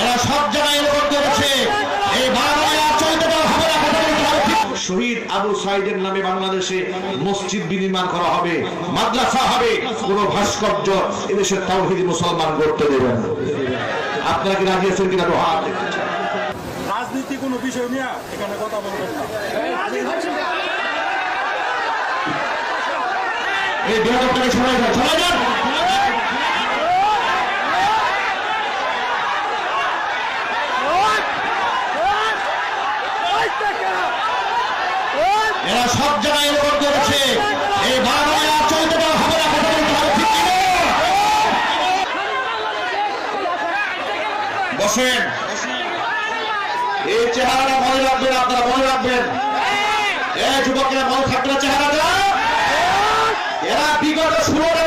এরা সব জায়গায় এরকম করেছে। এই বাংলায় আর চলতে দেওয়া হবে না কথা বলতে হবে ঠিক। শহীদ আবু সাইদের নামে বাংলাদেশে মসজিদ বিনির্মাণ করা হবে মাদ্রাসা হবে কোন ভাস্কর্য এদেশের তাওহিদি মুসলমান করতে দেবেন আপনারা কি রাজি আছেন কিনা? হাত রাজনীতি কোনো বিষয় নিয়ে এখানে কথা বলবেন এই এরা সব জায়গায় এরকম করেছে। এই বারবার চলতে হবে না? বসেন। এই চেহারাটা মনে রাখবেন আপনারা, মনে রাখবেন। এই যুবকেরা মনে চেহারাটা। এরা বিগত ষোলো